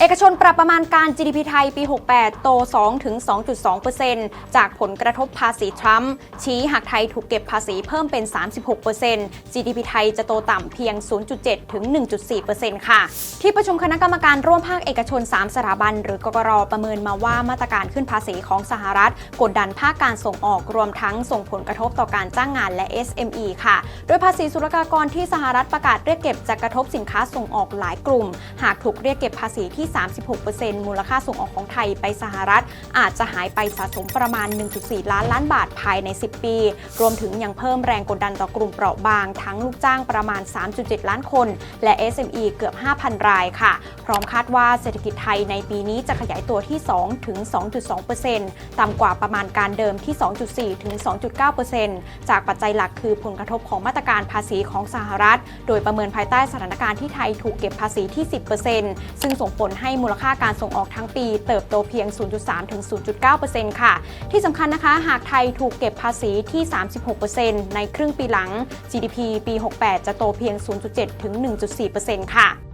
เอกชนปรับประมาณการ GDP ไทยปี 68 โต2ถึง2.2%จากผลกระทบภาษีทรัมป์ชี้หากไทยถูกเก็บภาษีเพิ่มเป็น 36% GDP ไทยจะโตต่ำเพียง 0.7 ถึง 1.4%ค่ะ ที่ประชุมคณะกรรมการร่วมภาคเอกชน 3 สถาบัน หรือกกรประเมินมาว่ามาตรการขึ้นภาษีของสหรัฐ กดดันภาคการส่งออกรวมทั้งส่งผลกระทบต่อการจ้างงานและ SME ค่ะ โดยภาษีศุลกากรที่สหรัฐประกาศเรียกเก็บจะกระทบสินค้าส่งออกหลายกลุ่ม หากถูกเรียกเก็บภาษีที่36%มูลค่าส่งออกของไทยไปสหรัฐ อาจจะหายไปสะสมประมาณ 1.4 ล้านล้านบาทภายใน 10 ปี รวมถึงยังเพิ่มแรงกดดันต่อกลุ่มเปราะบาง ทั้งลูกจ้างประมาณ 3.7 ล้านคน และ SME เกือบ 5,000 รายค่ะ พร้อมคาดว่าเศรษฐกิจไทยในปีนี้จะขยายตัวที่ 2 ถึง 2.2%ต่ำกว่าประมาณการเดิมที่ 2.4 ถึง 2.9%จากปัจจัยหลักคือผลกระทบของมาตรการภาษีของสหรัฐ โดยประเมินภายใต้สถานการณ์ที่ไทยถูกเก็บภาษีที่ 10%ซึ่งส่งผลให้มูลค่าการส่งออกทั้งปี เติบโตเพียง 0.3 ถึง 0.9%ค่ะ ที่สำคัญนะคะ หากไทยถูกเก็บภาษีที่ 36%ในครึ่งปีหลัง GDP ปี 68 จะโตเพียง 0.7 ถึง 1.4%ค่ะ